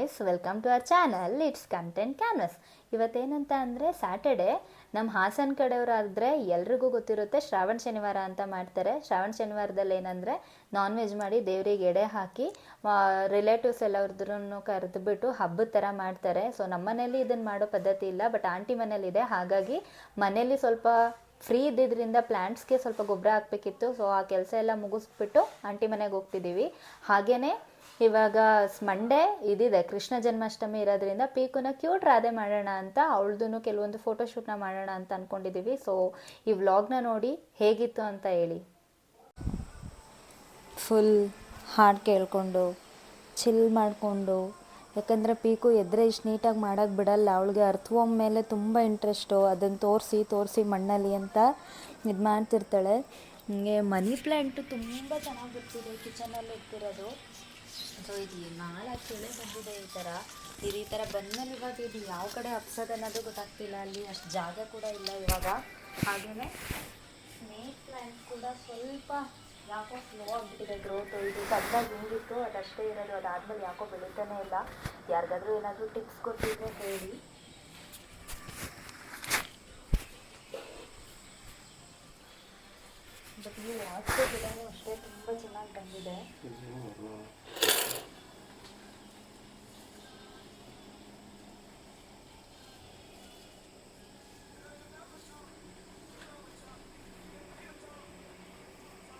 Guys welcome to our channel it's content canvas ಇವತ್ತೇನಂತ ಅಂದರೆ Saturday ನಮ್ಮ ಹಾಸನ ಕಡೆಯವರಾದರೆ ಎಲ್ರಿಗೂ ಗೊತ್ತಿರುತ್ತೆ ಶ್ರಾವಣ ಶನಿವಾರ ಅಂತ ಮಾಡ್ತಾರೆ. ಶ್ರಾವಣ ಶನಿವಾರದಲ್ಲಿ ಏನಂದರೆ ನಾನ್ ವೆಜ್ ಮಾಡಿ ದೇವರಿಗೆ ಎಡೆ ಹಾಕಿ ರಿಲೇಟಿವ್ಸ್ ಎಲ್ಲರದ್ರೂ ಕರೆದುಬಿಟ್ಟು ಹಬ್ಬದ ಥರ ಮಾಡ್ತಾರೆ. ಸೊ ನಮ್ಮ ಮನೇಲಿ ಇದನ್ನು ಮಾಡೋ ಪದ್ಧತಿ ಇಲ್ಲ ಬಟ್ ಆಂಟಿ ಮನೇಲಿದೆ ಹಾಗಾಗಿ ಮನೇಲಿ ಸ್ವಲ್ಪ ಫ್ರೀ ಇದ್ದಿದ್ದರಿಂದ ಪ್ಲ್ಯಾಂಟ್ಸ್ಗೆ ಸ್ವಲ್ಪ ಗೊಬ್ಬರ ಹಾಕಬೇಕಿತ್ತು. ಸೊ ಆ ಕೆಲಸ ಎಲ್ಲ ಮುಗಿಸ್ಬಿಟ್ಟು ಆಂಟಿ ಮನೆಗೆ ಹೋಗ್ತಿದ್ದೀವಿ ಹಾಗೆಯೇ ಇವಾಗ ಮಂಡೇ ಇದಿದೆ. ಕೃಷ್ಣ ಜನ್ಮಾಷ್ಟಮಿ ಇರೋದ್ರಿಂದ ಪೀಕುನ ಕ್ಯೂಟ್ ರಾಧೆ ಮಾಡೋಣ ಅಂತ ಅವಳದೂ ಕೆಲವೊಂದು ಫೋಟೋಶೂಟ್ನ ಮಾಡೋಣ ಅಂತ ಅಂದ್ಕೊಂಡಿದ್ದೀವಿ ಸೊ ಈ ವ್ಲಾಗ್ನ ನೋಡಿ ಹೇಗಿತ್ತು ಅಂತ ಹೇಳಿ. ಫುಲ್ ಹಾಡು ಕೇಳಿಕೊಂಡು ಚಿಲ್ ಮಾಡಿಕೊಂಡು, ಯಾಕಂದರೆ ಪೀಕು ಎದ್ರೆ ಇಷ್ಟು ನೀಟಾಗಿ ಮಾಡೋಕ್ಕೆ ಬಿಡಲ್ಲ. ಅವಳಿಗೆ ಅರ್ಥವೊಮ್ಮ ಮೇಲೆ ತುಂಬ ಇಂಟ್ರೆಸ್ಟು ಅದನ್ನು ತೋರಿಸಿ ತೋರಿಸಿ ಮಣ್ಣಲ್ಲಿ ಅಂತ ಇದು ಮಾಡ್ತಿರ್ತಾಳೆ. ಹಿಂಗೆ ಮನಿ ಪ್ಲ್ಯಾಂಟು ತುಂಬ ಚೆನ್ನಾಗಿರ್ತಿದೆ ಕಿಚನಲ್ಲಿ ಇಟ್ಟಿರೋದು. ಸೊ ಇದು ನಾಳೆ ಎಳೆ ಬಂದಿದೆ ಈ ಥರ ಇದು ಈ ಥರ ಬಂದಮೇಲೆ ಇವಾಗ ಇದು ಯಾವ ಕಡೆ ಹಬ್ಸೋದು ಅನ್ನೋದು ಗೊತ್ತಾಗ್ತಿಲ್ಲ, ಅಲ್ಲಿ ಅಷ್ಟು ಜಾಗ ಕೂಡ ಇಲ್ಲ ಇವಾಗ. ಹಾಗೆಯೇ ಸ್ನೇಕ್ ಪ್ಲ್ಯಾಂಟ್ ಕೂಡ ಸ್ವಲ್ಪ ಯಾಕೋ ಸ್ಲೋ ಆಗಿಬಿಟ್ಟಿದೆ ಗ್ರೋತು ಇದು ಸಣ್ಣದಾಗಿ ಹಿಂಗಿತ್ತು ಅದಷ್ಟೇ ಇರೋದು. ಅದಾದಮೇಲೆ ಯಾಕೋ ಬೆಳೀತಾನೆ ಇಲ್ಲ. ಯಾರಿಗಾದ್ರೂ ಏನಾದರೂ ಟಿಪ್ಸ್ ಕೊಟ್ಟಿದ್ರೆ ಹೇಳಿ. ಬಟ್ ಈ ವಾಸ್ತು ಗಿಡನೂ ಅಷ್ಟೇ ತುಂಬ ಚೆನ್ನಾಗಿ ಬಂದಿದೆ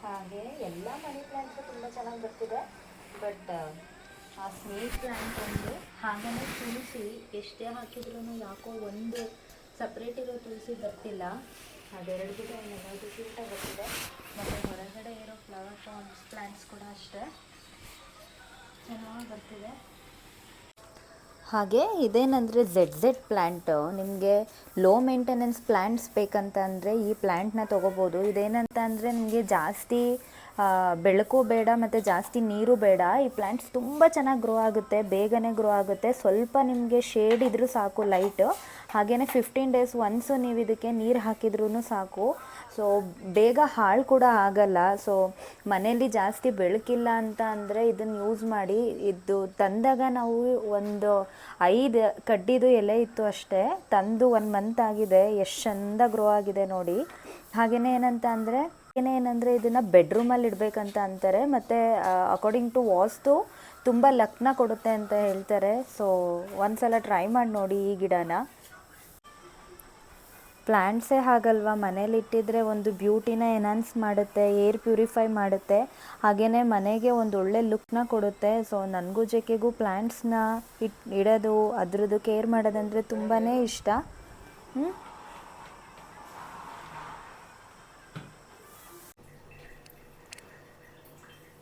ಹಾಗೆ ಎಲ್ಲ ಮನಿ ಪ್ಲ್ಯಾಂಟ್ಸು ತುಂಬ ಚೆನ್ನಾಗಿ ಬರ್ತಿದೆ. ಬಟ್ ಆ ಸ್ನೇಕ್ ಪ್ಲ್ಯಾಂಟ್ ಒಂದು ಹಾಗೇ ತುಳಸಿ ಎಷ್ಟೇ ಹಾಕಿದ್ರೂ ಯಾಕೋ ಒಂದು ಸಪ್ರೇಟ್ ಇರೋ ತುಳಸಿ ಬರ್ತಿಲ್ಲ. ಅದೆರಡು ಗಿಡ ಒಂದು ಕ್ಯೂಟಾಗಿ ಬರ್ತಿದೆ. ಮತ್ತು ಹೊರಗಡೆ ಇರೋ ಫ್ಲವರ್ ಪಾಟ್ಸ್ ಪ್ಲ್ಯಾಂಟ್ಸ್ ಕೂಡ ಅಷ್ಟೇ. ಚೆನ್ನಾಗಿ ಬರ್ತಿದೆ. ಹಾಗೆ ಇದೇನಂದರೆ ಝೆಡ್ ಝೆಡ್ ಪ್ಲ್ಯಾಂಟು ನಿಮಗೆ ಲೋ ಮೇಂಟೆನೆನ್ಸ್ ಪ್ಲ್ಯಾಂಟ್ಸ್ ಬೇಕಂತ ಅಂದರೆ ಈ ಪ್ಲ್ಯಾಂಟ್ನ ತೊಗೋಬೋದು. ಇದೇನಂತ ಅಂದರೆ ನಿಮಗೆ ಜಾಸ್ತಿ ಬೆಳಕು ಬೇಡ ಮತ್ತು ಜಾಸ್ತಿ ನೀರು ಬೇಡ. ಈ ಪ್ಲ್ಯಾಂಟ್ಸ್ ತುಂಬ ಚೆನ್ನಾಗಿ ಗ್ರೋ ಆಗುತ್ತೆ, ಬೇಗನೆ ಗ್ರೋ ಆಗುತ್ತೆ. ಸ್ವಲ್ಪ ನಿಮಗೆ ಶೇಡ್ ಇದ್ದರೂ ಸಾಕು ಲೈಟು ಹಾಗೆಯೇ ಫಿಫ್ಟೀನ್ ಡೇಸ್ ಒನ್ಸು ನೀವು ಇದಕ್ಕೆ ನೀರು ಹಾಕಿದ್ರೂ ಸಾಕು. ಸೊ ಬೇಗ ಹಾಳು ಕೂಡ ಆಗಲ್ಲ. ಸೊ ಮನೇಲಿ ಜಾಸ್ತಿ ಬೆಳಕಿಲ್ಲ ಅಂತ ಅಂದರೆ ಇದನ್ನು ಯೂಸ್ ಮಾಡಿ, ಇದು ತಂದಾಗ ನಾವು ಒಂದು ಐದು ಕಡ್ಡಿದು ಎಲೆ ಇತ್ತು ಅಷ್ಟೇ, ತಂದು ಒನ್ ಮಂತ್ ಆಗಿದೆ, ಎಷ್ಟು ಚಂದ ಗ್ರೋ ಆಗಿದೆ ನೋಡಿ. ಹಾಗೆಯೇ ಏನಂತ ಅಂದರೆ ಏನಂದರೆ ಇದನ್ನು ಬೆಡ್ರೂಮಲ್ಲಿ ಇಡ್ಬೇಕಂತ ಅಂತಾರೆ. ಮತ್ತೆ ಅಕಾರ್ಡಿಂಗ್ ಟು ವಾಸ್ತು ತುಂಬಾ ಲಕ್ನ ಕೊಡುತ್ತೆ ಅಂತ ಹೇಳ್ತಾರೆ. ಸೊ ಒಂದ್ಸಲ ಟ್ರೈ ಮಾಡಿ ನೋಡಿ ಈ ಗಿಡನ. ಪ್ಲ್ಯಾಂಟ್ಸೇ ಹಾಗಲ್ವಾ? ಮನೇಲಿ ಇಟ್ಟಿದ್ರೆ ಒಂದು ಬ್ಯೂಟಿನ ಎನ್ಹಾನ್ಸ್ ಮಾಡುತ್ತೆ ಏರ್ ಪ್ಯೂರಿಫೈ ಮಾಡುತ್ತೆ. ಹಾಗೆಯೇ ಮನೆಗೆ ಒಂದು ಒಳ್ಳೆ ಲುಕ್ನ ಕೊಡುತ್ತೆ. ಸೊ ನನಗೂ ಜೊತೆಗೂ ಪ್ಲ್ಯಾಂಟ್ಸ್ನ ಇಟ್, ಇಡೋದು, ಅದ್ರದ್ದು ಕೇರ್ ಮಾಡೋದಂದ್ರೆ ತುಂಬಾ ಇಷ್ಟ.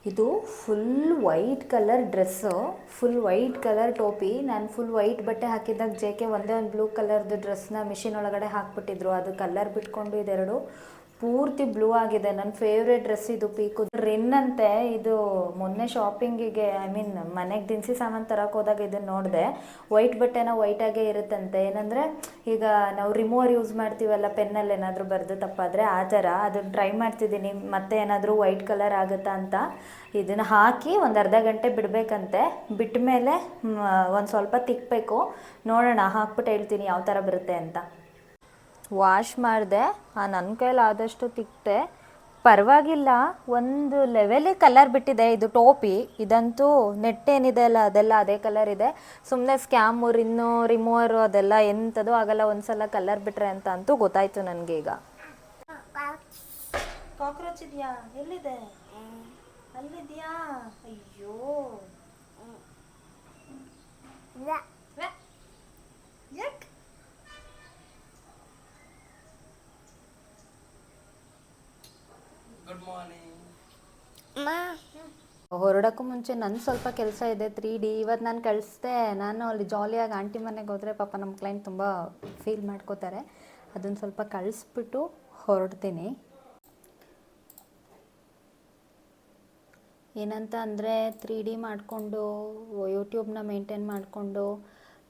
ಇದು full white colour dress full white colour ಟೋಪಿ ನಾನು ಫುಲ್ ವೈಟ್ ಬಟ್ಟೆ ಹಾಕಿದಾಗ ಜೆ ಕೆ ಒಂದೇ ಒಂದು ಬ್ಲೂ ಕಲರ್ದು ಡ್ರೆಸ್ನ ಮಿಷಿನ್ ಒಳಗಡೆ ಹಾಕ್ಬಿಟ್ಟಿದ್ರು. ಅದು ಕಲರ್ ಬಿಟ್ಕೊಂಡು ಇದೆರಡು. ಪೂರ್ತಿ ಬ್ಲೂ ಆಗಿದೆ. ನನ್ನ ಫೇವ್ರೆಟ್ ಡ್ರೆಸ್ ಇದು ಪೀಕು. ರಿನ್ ಅಂತೆ, ಇದು ಮೊನ್ನೆ ಶಾಪಿಂಗಿಗೆ ಐ ಮೀನ್ ಮನೆಗೆ ದಿನಸಿ ಸಾಮಾನು ತರಕ್ಕೆ ಹೋದಾಗ ಇದನ್ನು ನೋಡಿದೆ. ವೈಟ್ ಬಟ್ಟೆನ ವೈಟಾಗೇ ಇರುತ್ತಂತೆ. ಏನಂದರೆ, ಈಗ ನಾವು ರಿಮೂವರ್ ಯೂಸ್ ಮಾಡ್ತೀವಲ್ಲ ಪೆನ್ನಲ್ಲಿ ಏನಾದರೂ ಬರೆದು ತಪ್ಪಾದರೆ, ಆ ಥರ. ಅದನ್ನು ಟ್ರೈ ಮಾಡ್ತಿದ್ದೀನಿ. ಮತ್ತೆ ಏನಾದರೂ ವೈಟ್ ಕಲರ್ ಆಗುತ್ತಾ ಅಂತ ಇದನ್ನು ಹಾಕಿ ಒಂದು ಅರ್ಧ ಗಂಟೆ ಬಿಡಬೇಕಂತೆ. ಬಿಟ್ಟ ಮೇಲೆ ಒಂದು ಸ್ವಲ್ಪ ತಿಕ್ಕಬೇಕು ನೋಡೋಣ, ಹಾಕ್ಬಿಟ್ಟು ಹೇಳ್ತೀನಿ ಯಾವ ಥರ ಬರುತ್ತೆ ಅಂತ. ವಾಶ್ ಮಾಡಿದೆ. ನನ್ನ ಕೈಲಿ ಆದಷ್ಟು ತಿಕ್ತೆ ಪರವಾಗಿಲ್ಲ ಒಂದು ಲೆವೆಲಿಗೆ ಕಲರ್ ಬಿಟ್ಟಿದೆ ಇದು ಟೋಪಿ. ಇದಂತೂ ನೆಟ್ ಏನಿದೆ ಅಲ್ಲ ಅದೆಲ್ಲ ಅದೇ ಕಲರ್ ಇದೆ. ಸುಮ್ಮನೆ ಸ್ಕ್ಯಾಮು ರಿನ್ನು ರಿಮೂವರು ಅದೆಲ್ಲ ಎಂಥದ್ದು ಆಗಲ್ಲ. ಒಂದ್ಸಲ ಕಲರ್ ಬಿಟ್ರೆ ಅಂತ ಅಂತೂ ಗೊತ್ತಾಯ್ತು ನನಗೆ ಈಗ. ಕಾಕ್ರೋಚ್ ಇದೆಯಾ? ಎಲ್ಲಿದೆ? ಅಲ್ಲಿದೆಯಾ? ಅಯ್ಯೋ. ಯಾಕೆ? ಗುಡ್ ಮಾರ್ನಿಂಗ್ ಹೊರಡೋಕ್ಕೂ ಮುಂಚೆ ನನ್ನ ಸ್ವಲ್ಪ ಕೆಲಸ ಇದೆ ತ್ರೀ ಡಿ ಇವತ್ತು ನಾನು ಕಳಿಸ್ದೆ. ನಾನು ಅಲ್ಲಿ ಜಾಲಿಯಾಗಿ ಆಂಟಿ ಮನೆಗೆ ಹೋದರೆ ಪಾಪ ನಮ್ಮ ಕ್ಲೈಂಟ್ ತುಂಬ ಫೀಲ್ ಮಾಡ್ಕೋತಾರೆ. ಅದನ್ನು ಸ್ವಲ್ಪ ಕಳಿಸ್ಬಿಟ್ಟು ಹೊರಡ್ತೀನಿ. ಏನಂತ ಅಂದರೆ ತ್ರೀ ಡಿ ಮಾಡಿಕೊಂಡು ಯೂಟ್ಯೂಬ್ನ ಮೇಂಟೈನ್ ಮಾಡಿಕೊಂಡು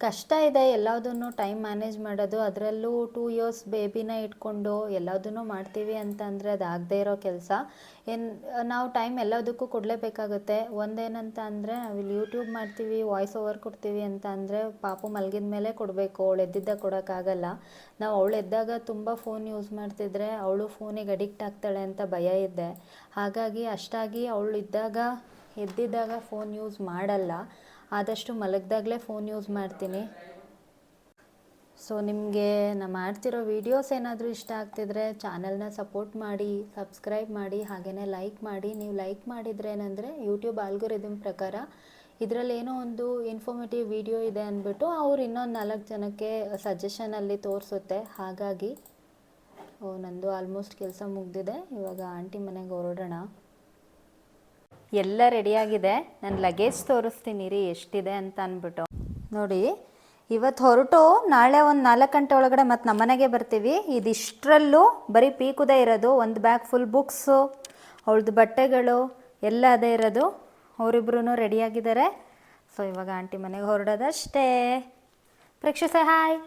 ಕಷ್ಟ ಇದೆ ಎಲ್ಲದನ್ನು ಟೈಮ್ ಮ್ಯಾನೇಜ್ ಮಾಡೋದು, ಅದರಲ್ಲೂ ಟೂ ಇಯರ್ಸ್ ಬೇಬಿನ ಇಟ್ಕೊಂಡು ಎಲ್ಲದನ್ನು ಮಾಡ್ತೀವಿ ಅಂತ ಅಂದರೆ ಇರೋ ಕೆಲಸ. ಏನು, ನಾವು ಟೈಮ್ ಎಲ್ಲದಕ್ಕೂ ಕೊಡಲೇಬೇಕಾಗುತ್ತೆ. ಒಂದೇನಂತ ಅಂದರೆ ನಾವಿಲ್ಲಿ ಯೂಟ್ಯೂಬ್ ಮಾಡ್ತೀವಿ ವಾಯ್ಸ್ ಓವರ್ ಕೊಡ್ತೀವಿ ಅಂತ ಅಂದರೆ ಪಾಪು ಮಲಗಿದ ಮೇಲೆ ಕೊಡಬೇಕು, ಅವಳು ಎದ್ದಿದ್ದಾಗ ಕೊಡೋಕ್ಕಾಗಲ್ಲ ನಾವು ಅವಳು ಎದ್ದಾಗ ತುಂಬ ಫೋನ್ ಯೂಸ್ ಮಾಡ್ತಿದ್ರೆ ಅವಳು ಫೋನಿಗೆ ಅಡಿಕ್ಟ್ ಆಗ್ತಾಳೆ ಅಂತ ಭಯ ಇದೆ. ಹಾಗಾಗಿ ಅಷ್ಟಾಗಿ ಅವಳು ಇದ್ದಾಗ, ಎದ್ದಿದ್ದಾಗ ಫೋನ್ ಯೂಸ್ ಮಾಡಲ್ಲ. ಆದಷ್ಟು ಮಲಗ್ದಾಗಲೇ ಫೋನ್ ಯೂಸ್ ಮಾಡ್ತೀನಿ. ಸೊ ನಿಮಗೆ ನಾನು ಮಾಡ್ತಿರೋ ವೀಡಿಯೋಸ್ ಏನಾದರೂ ಇಷ್ಟ ಆಗ್ತಿದ್ರೆ ಚಾನಲ್ನ ಸಪೋರ್ಟ್ ಮಾಡಿ ಸಬ್ಸ್ಕ್ರೈಬ್ ಮಾಡಿ ಹಾಗೆಯೇ ಲೈಕ್ ಮಾಡಿ. ನೀವು ಲೈಕ್ ಮಾಡಿದರೆ ಏನಂದರೆ ಯೂಟ್ಯೂಬ್ ಆಲ್ಗೊರಿದಮ್ ಪ್ರಕಾರ ಇದರಲ್ಲಿ ಏನೋ ಒಂದು ಇನ್ಫಾರ್ಮೇಟಿವ್ ವಿಡಿಯೋ ಇದೆ ಅಂದ್ಬಿಟ್ಟು ಅವ್ರು ಇನ್ನೊಂದು ನಾಲ್ಕು ಜನಕ್ಕೆ ಸಜೆಷನಲ್ಲಿ ತೋರಿಸುತ್ತೆ. ಹಾಗಾಗಿ, ಓ, ನಂದು ಆಲ್ಮೋಸ್ಟ್ ಕೆಲಸ ಮುಗ್ದಿದೆ. ಇವಾಗ ಆಂಟಿ ಮನೆಗೆ ಹೊರಡೋಣ. ಎಲ್ಲ ರೆಡಿಯಾಗಿದೆ. ನಾನು ಲಗೇಜ್ ತೋರಿಸ್ತೀನಿ ರೀ ಎಷ್ಟಿದೆ ಅಂತ ಅಂದ್ಬಿಟ್ಟು. ನೋಡಿ ಇವತ್ತು ಹೊರಟು ನಾಳೆ ಒಂದು ನಾಲ್ಕು ಗಂಟೆ ಒಳಗಡೆ ಮತ್ತು ನಮ್ಮನೆಗೆ ಬರ್ತೀವಿ. ಇದಿಷ್ಟರಲ್ಲೂ ಬರೀ ಪೀಕುದೇ ಇರೋದು ಒಂದು ಬ್ಯಾಗ್ ಫುಲ್ ಬುಕ್ಸು ಅವಳದು ಬಟ್ಟೆಗಳು ಎಲ್ಲ ಅದೇ ಇರೋದು. ಅವರಿಬ್ರು ರೆಡಿಯಾಗಿದ್ದಾರೆ. ಸೊ ಇವಾಗ ಆಂಟಿ ಮನೆಗೆ ಹೊರಡೋದಷ್ಟೇ. ಪ್ರೇಕ್ಷಸ ಹಾಯ್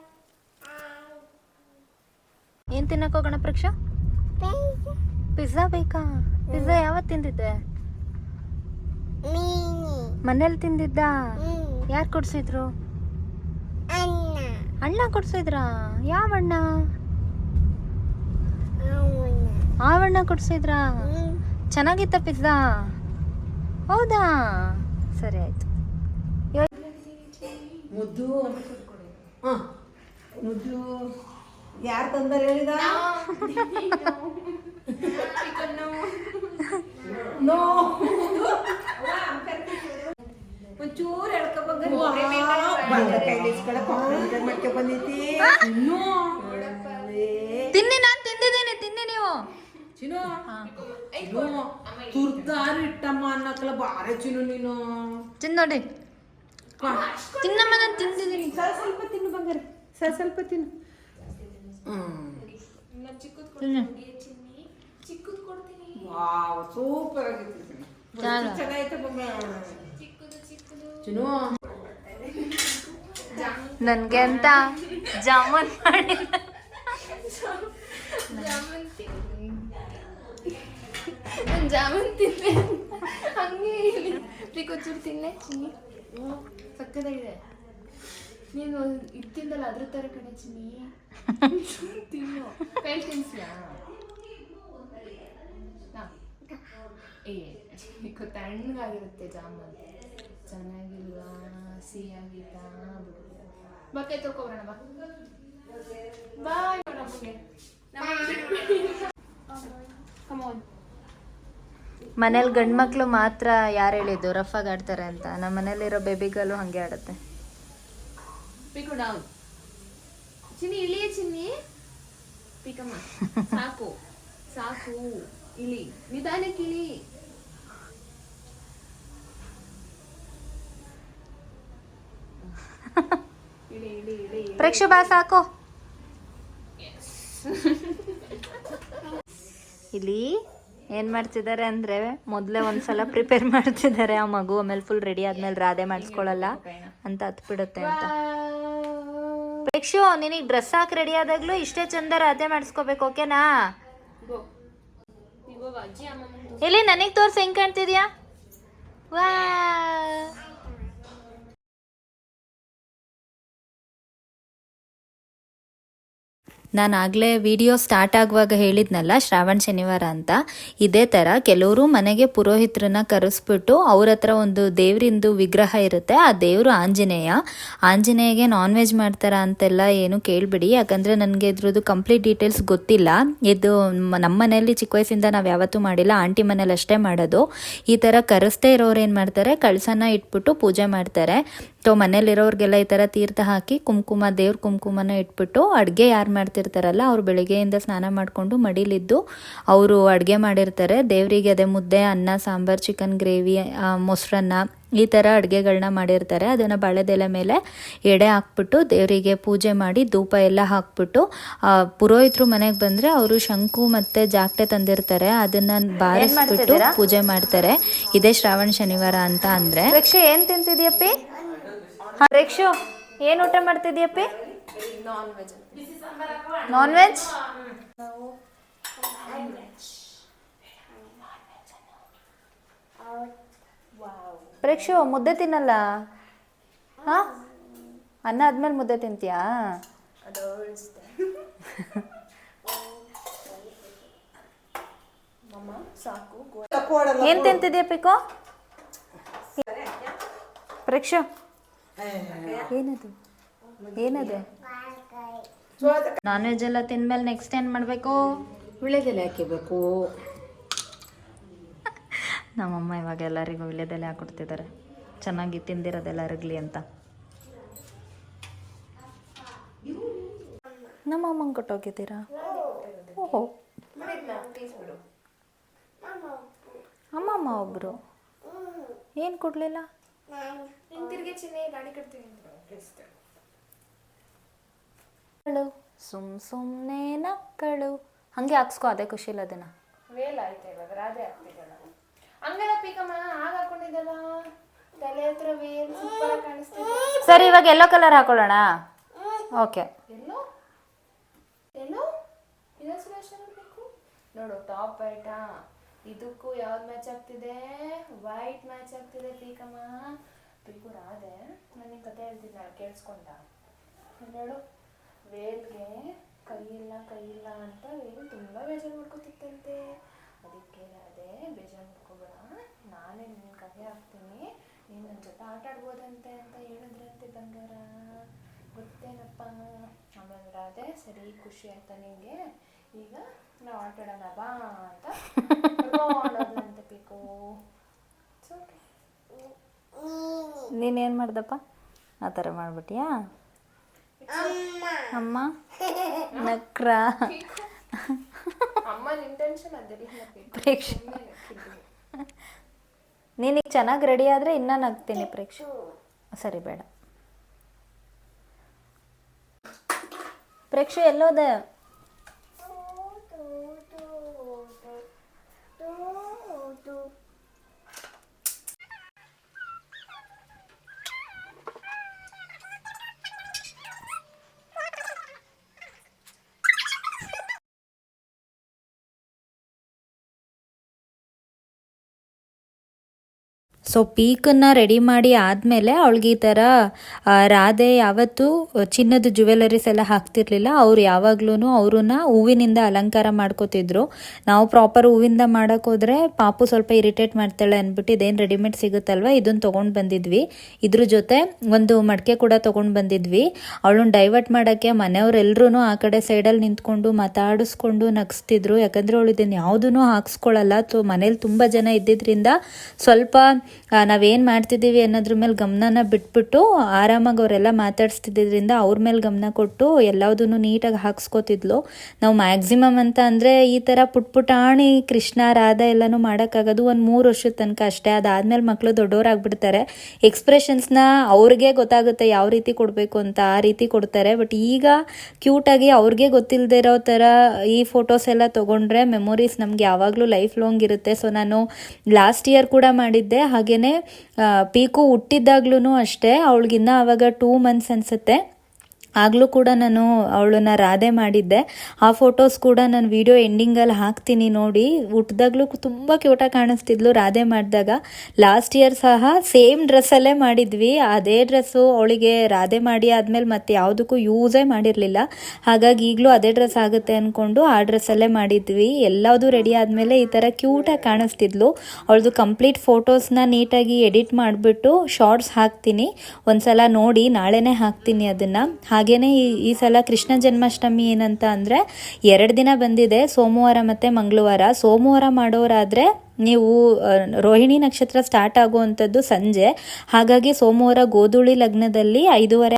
ಏನು ತಿನ್ನಕ್ಕೆ ಹೋಗೋಣ ಪ್ರೇಕ್ಷ ಪಿಜ್ಜಾ ಬೇಕಾ? ಪಿಜ್ಜಾ ಯಾವತ್ತು ತಿಂದಿದ್ದೆ? ಮನೇಲಿ ತಿಂದಿದ್ದ? ಯಾರು ಕೊಡ್ಸಿದ್ರು? ಅಣ್ಣ. ಕೊಡ್ಸಿದ್ರಾ? ಯಾವ ಅಣ್ಣ ಆ ಅಣ್ಣ ಕೊಡ್ಸಿದ್ರಾ ಚೆನ್ನಾಗಿತ್ತ ಪಿಜ್ಜಾ? ಹೌದಾ? ಸರಿ ಆಯ್ತು. ಮುದ್ದು ಹ, ಮುದ್ದು ಯಾರು ತಂದಾರ ಹೇಳಿದ? ನೋ. ತಿನ್ನಿ ನಾನು ತಿಂದಿದ್ದೀನಿ ತಿನ್ನಿ ನೀವು. ತುರ್ತಾರು ಇಟ್ಟಮ್ಮ ಅನ್ನಕ್ಕಲ್ಲ ಬಾರೆ ಚಿನ್ನು ನೀನು. ತಿನ್ ನೋಡಿ. ತಿನ್ನಮ್ಮ ನಾನು ತಿಂದಿದ್ದೀನಿ. ಸ್ವಲ್ಪ ಸ್ವಲ್ಪ ತಿನ್ನು ಬಂಗಾರ. ಸ್ವಲ್ಪ ಸ್ವಲ್ಪ ತಿನ್ನು. ಸೂಪರ್ ಆಗಿತ್ತು ಚೆನ್ನಾಗಿತ್ತು ಚಿನ್ನು. ನನಗೆ ಅಂತ ಜಾಮೂನ್ ಮಾಡಿ ಜಾಮೂನ್ ತಿನ್ನೆ ಹಂಗೆ ಇಲ್ಲಿ ಪಿಕೊಚ್ಚೂರು ತಿನ್ನೆ ಸಕ್ಕದಾಗಿದೆ ನೀನು ಇತ್ತಿಂದಲ್ಲ ಅದ್ರ ಥರ ಕಡೆ ಚಿನ್ನಿ. ತಿನ್ನು. ಕೈ ತಿನ್ಸ್ಲಾ ನಾ. ಏ ತಣ್ಣಗಾಗಿರುತ್ತೆ ಜಾಮೂನ್. ಚೆನ್ನಾಗಿಲ್ವಾ? ಬಾ. ಬಾಯ್ ನೋಡಮ್ಮಗೆ ಕಮೋನ್ ಮನೇಲಿ ಗಂಡು ಮಕ್ಳು ಮಾತ್ರ ಯಾರು ಹೇಳಿದ್ದು ಆಗಿ ಆಡ್ತಾರೆ ಅಂತ. ನಮ್ಮ ಮನೇಲಿರೋ ಬೇಬಿಗಳು ಹಾಗೆ ಆಡುತ್ತೆ. ಪಿಕು ಡೌನ್ ಚಿನ್ನಿ ಇಳಿಯ ಚಿನ್ನಿ? ಪಿಕಮ್ಮ ಸಾಕು. ಸಾಕು. ಇಳಿ ನಿಧಾನಕ್ಕೆ ಇಳಿ ಇಳಿ ಇಳಿ ಇಳಿ ಇಳಿ. ಪ್ರೇಕ್ಷೆ ಬಾ ಸಾಕು. ಇಲ್ಲಿ ಏನು ಮಾಡ್ತಿದ್ದಾರೆ ಅಂದರೆ ಮೊದಲೇ ಒಂದ್ಸಲ ಪ್ರಿಪೇರ್ ಮಾಡ್ತಿದ್ದಾರೆ. ಆ ಮಗು ಆಮೇಲೆ ಫುಲ್ ರೆಡಿ ಆದ್ಮೇಲೆ ರಾಧೆ ಮಾಡಿಸ್ಕೊಳ್ಳಲ್ಲ. ಅಂತ ಹತ್ಬಿಡುತ್ತೆ ಅಂತ. ಪ್ರೇಕ್ಷು ನಿನಗೆ ಡ್ರೆಸ್ ಹಾಕಿ ರೆಡಿ ಆದಾಗ್ಲೂ ಇಷ್ಟೇ ಚಂದ ರಾಧೆ ಮಾಡಿಸ್ಕೋಬೇಕು ಓಕೆನಾ ಇಲ್ಲಿ ನನಗೆ ತೋರ್ಸಿ ಹೆಂಗ್ ಕಾಣ್ತಿದ್ಯಾ? ವಾ ನಾನು ಆಗಲೇ ವಿಡಿಯೋ ಸ್ಟಾರ್ಟ್ ಆಗುವಾಗ ಹೇಳಿದ್ನಲ್ಲ, ಶ್ರಾವಣ ಶನಿವಾರ ಅಂತ. ಇದೇ ಥರ ಕೆಲವರು ಮನೆಗೆ ಪುರೋಹಿತರನ್ನ ಕರೆಸ್ಬಿಟ್ಟು ಅವ್ರ ಹತ್ರ ಒಂದು ದೇವರಿಂದು ವಿಗ್ರಹ ಇರುತ್ತೆ, ಆ ದೇವರು ಆಂಜನೇಯ. ಆಂಜನೇಯಗೆ ನಾನ್ ವೆಜ್ ಮಾಡ್ತಾರಾ ಅಂತೆಲ್ಲ ಏನು ಕೇಳಿಬಿಡಿ, ಯಾಕಂದರೆ ನನಗೆ ಇದ್ರದ್ದು ಕಂಪ್ಲೀಟ್ ಡೀಟೇಲ್ಸ್ ಗೊತ್ತಿಲ್ಲ. ಇದು ನಮ್ಮ ಮನೆಯಲ್ಲಿ ಚಿಕ್ಕ ವಯಸ್ಸಿಂದ ನಾವು ಯಾವತ್ತೂ ಮಾಡಿಲ್ಲ, ಆಂಟಿ ಮನೇಲಿ ಅಷ್ಟೇ ಮಾಡೋದು. ಈ ಥರ ಕರೆಸ್ದೇ ಇರೋರು ಏನು ಮಾಡ್ತಾರೆ ಕಳಸನ ಇಟ್ಬಿಟ್ಟು ಪೂಜೆ ಮಾಡ್ತಾರೆ. ಸೊ ಮನೇಲಿರೋರಿಗೆಲ್ಲ ಈ ಥರ ತೀರ್ಥ ಹಾಕಿ ಕುಂಕುಮ, ದೇವ್ರ ಕುಂಕುಮನ ಇಟ್ಬಿಟ್ಟು ಅಡುಗೆ ಯಾರು ಮಾಡ್ತಿರ್ತಾರಲ್ಲ ಅವ್ರು ಬೆಳಿಗ್ಗೆಯಿಂದ ಸ್ನಾನ ಮಾಡಿಕೊಂಡು ಮಡಿಲಿದ್ದು ಅವರು ಅಡುಗೆ ಮಾಡಿರ್ತಾರೆ. ದೇವರಿಗೆ ಅದೇ ಮುದ್ದೆ ಅನ್ನ ಸಾಂಬಾರು ಚಿಕನ್ ಗ್ರೇವಿ ಮೊಸರನ್ನ ಈ ಥರ ಅಡುಗೆಗಳನ್ನ ಮಾಡಿರ್ತಾರೆ. ಅದನ್ನು ಬಾಳೆದೆಲೆ ಮೇಲೆ ಎಡೆ ಹಾಕ್ಬಿಟ್ಟು ದೇವರಿಗೆ ಪೂಜೆ ಮಾಡಿ ಧೂಪ ಎಲ್ಲ ಹಾಕ್ಬಿಟ್ಟು ಪುರೋಹಿತರು ಮನೆಗೆ ಬಂದರೆ ಅವರು ಶಂಕು ಮತ್ತು ಜಾಕ್ಟೆ ತಂದಿರ್ತಾರೆ. ಅದನ್ನು ಬಾರಿಸ್ಬಿಟ್ಟು ಪೂಜೆ ಮಾಡ್ತಾರೆ. ಇದೇ ಶ್ರಾವಣ ಶನಿವಾರ ಅಂತ ಅಂದರೆ. ರಕ್ಷೆ ಏನು ತಿಂತಿದ್ಯಪ್ಪಿ? ರಕ್ಷೋ ಏನು ಊಟ ಮಾಡ್ತಿದ್ಯಪ್ಪಿ? ನಾನ್ ವೆಜ್ ನಾನ್ ವೆಜ್ ಪ್ರೇಕ್ಷು ಮುದ್ದೆ ತಿನ್ನಲ್ಲ? ಹಾ? ಅನ್ನ ಆದ್ಮೇಲೆ ಮುದ್ದೆ ತಿಂತೀಯಾ? ಏನ್ ತಿಂತಿದ್ಯಾ ಪಿಕೋ? ಪ್ರೇಕ್ಷು. ಏನದು? ಏನದು? ನಾನ್ ವೆಜ್ ಎಲ್ಲ ತಿಂದ್ಮೇಲೆ ನೆಕ್ಸ್ಟ್ ಏನ್ ಮಾಡ್ಬೇಕು? ವಿಳೆದೆಲೆ ಹಾಕಿಬೇಕು ನಮ್ಮಮ್ಮ ಇವಾಗ ಎಲ್ಲರಿಗೂ ವಿಳ್ಯದೆಲೆ ಹಾಕೊಡ್ತಿದ್ದಾರೆ. ಚೆನ್ನಾಗಿ ತಿಂದಿರೋದೆಲ್ಲ ಅರಗಲಿ ಅಂತ. ನಮ್ಮ ಅಮ್ಮಂಗೆ ಕೊಟ್ಟೋಗಿದ್ದೀರಾ? ಓಹೋ. ಅಮ್ಮಮ್ಮ ಒಬ್ರು. ಏನು ಕೊಡಲಿಲ್ಲ? ಮಕ್ಕಳು ಸುಮ್ ಸುಮ್ಮನೆ ನಕ್ಕಳು. ಹಂಗೆ ಹಾಕ್ಸ್ಕೊ ಅದೇ ಖುಷಿಲ್ಲ ಅದನ್ನ ವೇಲ್ ಆಯ್ತು ಇವಾಗ ರಾಧೆ ಆಗ್ತಿದ್ದಲ್ಲ ಹಂಗೆಲ್ಲ ಪೀಕಮ್ಮ ಆಗ ಹಾಕೊಂಡಿದ್ದಲ್ಲ? ತಲೆ ಹತ್ರ ವೇಲ್ ಸೂಪರ್ ಕಾಣಿಸ್ತಿದೆ. ಸರಿ ಇವಾಗ ಎಲ್ಲೋ ಕಲರ್ ಹಾಕೊಳ್ಳೋಣ? ಓಕೆ ಎಲ್ಲೋ ಎಲ್ಲೋ ಅಷ್ಟೇ ನೋಡ್ಬೇಕು ನೋಡು ಟಾಪ್ ಐಟಾ ಇದಕ್ಕೂ ಯಾವ್ದು ಮ್ಯಾಚ್ ಆಗ್ತಿದೆ? ವೈಟ್ ಮ್ಯಾಚ್ ಆಗ್ತಿದೆ ಪೀಕಮ್ಮ. ಪೀಕು ರಾಧೆ? ನಾನು ಕತೆ ಹೇಳ್ತಿದ್ದೆ ಕೇಳಿಸ್ಕೊಂಡ. ನೋಡು ವೇಲ್ಗೆ ಕೈ ಇಲ್ಲ ಕೈ ಇಲ್ಲ ಅಂತ ವೇಲ್ ತುಂಬ ಬೇಜಾರು ಮಾಡ್ಕೊತಿತ್ತಂತೆ. ಅದಕ್ಕೆ ಅದೇ ಬೇಜಾರು ಮಾಡ್ಕೋಬೇಡ, ನಾನೇ ನಿನ್ನ ಕಥೆ ಹಾಕ್ತೀನಿ. ನೀನು ನನ್ನ ಜೊತೆ ಆಟ ಆಡ್ಬೋದಂತೆ ಅಂತ ಹೇಳಿದ್ರಂತೆ ಬಂಗಾರ. ಗೊತ್ತೇನಪ್ಪ? ಆಮೇಲೆ ಅದೇ ಸರಿ, ಖುಷಿ ಆಯ್ತಾ ನಿಂಗೆ? ಈಗ ನಾವು ಆಟ ಆಡೋಣ ಬಾ ಅಂತ ಆಡೋದಂತೆ ಪಿಕು. ನೀನೇನು ಮಾಡ್ದಪ್ಪ? ಆ ಥರ ಮಾಡ್ಬಿಟ್ಟಿಯಾ? ಅಮ್ಮ. ನಕ್ರ. ಪ್ರೇಕ್ಷ ನೀನೀಗ ಚೆನ್ನಾಗಿ ರೆಡಿ ಆದರೆ ಇನ್ನೂ ನಗ್ತೀನಿ ಪ್ರೇಕ್ಷ ಸರಿ ಬೇಡ. ಪ್ರೇಕ್ಷೆ ಎಲ್ಲೋದೆ? ಸೊ ಪೀಕನ್ನು ರೆಡಿ ಮಾಡಿ ಆದಮೇಲೆ ಅವಳಿಗೆ ಈ ಥರ ರಾಧೆ ಯಾವತ್ತೂ ಚಿನ್ನದ ಜುವೆಲರೀಸ್ ಎಲ್ಲ ಹಾಕ್ತಿರ್ಲಿಲ್ಲ. ಅವ್ರು ಯಾವಾಗ್ಲೂ ಅವ್ರನ್ನ ಹೂವಿನಿಂದ ಅಲಂಕಾರ ಮಾಡ್ಕೋತಿದ್ರು. ನಾವು ಪ್ರಾಪರ್ ಹೂವಿಂದ ಮಾಡೋಕ್ಕೋದ್ರೆ ಪಾಪು ಸ್ವಲ್ಪ ಇರಿಟೇಟ್ ಮಾಡ್ತಾಳೆ ಅಂದ್ಬಿಟ್ಟು ಇದೇನು ರೆಡಿಮೇಡ್ ಸಿಗುತ್ತಲ್ವ? ಇದನ್ನು ತೊಗೊಂಡು ಬಂದಿದ್ವಿ. ಇದ್ರ ಜೊತೆ ಒಂದು ಮಡಿಕೆ ಕೂಡ ತೊಗೊಂಡು ಬಂದಿದ್ವಿ. ಅವಳನ್ನ ಡೈವರ್ಟ್ ಮಾಡೋಕ್ಕೆ ಮನೆಯವರೆಲ್ಲರೂ ಆ ಕಡೆ ಸೈಡಲ್ಲಿ ನಿಂತ್ಕೊಂಡು ಮಾತಾಡಿಸ್ಕೊಂಡು ನಗಿಸ್ತಿದ್ರು. ಯಾಕಂದರೆ ಅವಳು ಇದನ್ನು ಯಾವುದೂ ಹಾಕ್ಸ್ಕೊಳ್ಳಲ್ಲ ಸೊ ಮನೇಲಿ ತುಂಬ ಜನ ಇದ್ದಿದ್ದರಿಂದ ಸ್ವಲ್ಪ ನಾವೇನು ಮಾಡ್ತಿದ್ದೀವಿ ಅನ್ನೋದ್ರ ಮೇಲೆ ಗಮನನ ಬಿಟ್ಬಿಟ್ಟು ಆರಾಮಾಗಿ ಅವರೆಲ್ಲ ಮಾತಾಡಿಸ್ತಿದ್ದರಿಂದ ಅವ್ರ ಮೇಲೆ ಗಮನ ಕೊಟ್ಟು ಎಲ್ಲದನ್ನು ನೀಟಾಗಿ ಹಾಕ್ಸ್ಕೊತಿದ್ಲು. ನಾವು ಮ್ಯಾಕ್ಸಿಮಮ್ ಅಂತ ಅಂದರೆ ಈ ಥರ ಪುಟ್ ಪುಟಾಣಿ ಕೃಷ್ಣ, ರಾಧ ಎಲ್ಲನೂ ಮಾಡೋಕ್ಕಾಗೋದು ಒಂದು ಮೂರು ವರ್ಷದ ತನಕ ಅಷ್ಟೇ. ಅದಾದಮೇಲೆ ಮಕ್ಕಳು ದೊಡ್ಡವರಾಗ್ಬಿಡ್ತಾರೆ ಎಕ್ಸ್ಪ್ರೆಷನ್ಸ್ನ ಅವ್ರಿಗೆ ಗೊತ್ತಾಗುತ್ತೆ ಯಾವ ರೀತಿ ಕೊಡಬೇಕು ಅಂತ ಆ ರೀತಿ ಕೊಡ್ತಾರೆ. ಬಟ್ ಈಗ ಕ್ಯೂಟಾಗಿ ಅವ್ರಿಗೆ ಗೊತ್ತಿಲ್ಲದೆ ಇರೋ ಥರ ಈ ಫೋಟೋಸ್ ಎಲ್ಲ ತೊಗೊಂಡ್ರೆ ಮೆಮೊರೀಸ್ ನಮ್ಗೆ ಯಾವಾಗಲೂ ಲೈಫ್ ಲಾಂಗ್ ಇರುತ್ತೆ. ಸೊ ನಾನು ಲಾಸ್ಟ್ ಇಯರ್ ಕೂಡ ಮಾಡಿದ್ದೆ. ಹಾಗೆಯೇ ಪೀಕು ಹುಟ್ಟಿದ್ದಾಗ್ಲೂ ಅಷ್ಟೇ ಅವಳಿಗಿನ್ನ ಆವಾಗ ಟೂ ಮಂತ್ಸ್ ಅನಿಸುತ್ತೆ. ಆಗಲೂ ಕೂಡ ನಾನು ಅವಳನ್ನ ರಾಧೆ ಮಾಡಿದ್ದೆ. ಆ ಫೋಟೋಸ್ ಕೂಡ ನಾನು ವಿಡಿಯೋ ಎಂಡಿಂಗಲ್ಲಿ ಹಾಕ್ತೀನಿ ನೋಡಿ. ಹುಟ್ಟಿದಾಗ್ಲೂ ತುಂಬ ಕ್ಯೂಟಾಗಿ ಕಾಣಿಸ್ತಿದ್ಲು ರಾಧೆ ಮಾಡಿದಾಗ. ಲಾಸ್ಟ್ ಇಯರ್ ಸಹ ಸೇಮ್ ಡ್ರೆಸ್ಸಲ್ಲೇ ಮಾಡಿದ್ವಿ. ಅದೇ ಡ್ರೆಸ್ಸು ಅವಳಿಗೆ ರಾಧೆ ಮಾಡಿ ಆದಮೇಲೆ ಮತ್ತೆ ಯಾವುದಕ್ಕೂ ಯೂಸೇ ಮಾಡಿರಲಿಲ್ಲ. ಹಾಗಾಗಿ ಈಗಲೂ ಅದೇ ಡ್ರೆಸ್ ಆಗುತ್ತೆ ಅಂದ್ಕೊಂಡು ಆ ಡ್ರೆಸ್ಸಲ್ಲೇ ಮಾಡಿದ್ವಿ. ಎಲ್ಲದೂ ರೆಡಿ ಆದಮೇಲೆ ಈ ಥರ ಕ್ಯೂಟಾಗಿ ಕಾಣಿಸ್ತಿದ್ಲು. ಅವಳದು ಕಂಪ್ಲೀಟ್ ಫೋಟೋಸ್ನ ನೀಟಾಗಿ ಎಡಿಟ್ ಮಾಡಿಬಿಟ್ಟು ಶಾರ್ಟ್ಸ್ ಹಾಕ್ತೀನಿ. ಒಂದ್ಸಲ ನೋಡಿ, ನಾಳೆನೇ ಹಾಕ್ತೀನಿ ಅದನ್ನು. ಹಾಗೆಯೇ ಈ ಈ ಸಲ ಕೃಷ್ಣ ಜನ್ಮಾಷ್ಟಮಿ ಏನಂತ ಅಂದರೆ ಎರಡು ದಿನ ಬಂದಿದೆ, ಸೋಮವಾರ ಮತ್ತು ಮಂಗಳವಾರ. ಸೋಮವಾರ ಮಾಡೋರಾದರೆ ನೀವು ರೋಹಿಣಿ ನಕ್ಷತ್ರ ಸ್ಟಾರ್ಟ್ ಆಗುವಂಥದ್ದು ಸಂಜೆ. ಹಾಗಾಗಿ ಸೋಮವಾರ ಗೋಧೂಳಿ ಲಗ್ನದಲ್ಲಿ ಐದೂವರೆ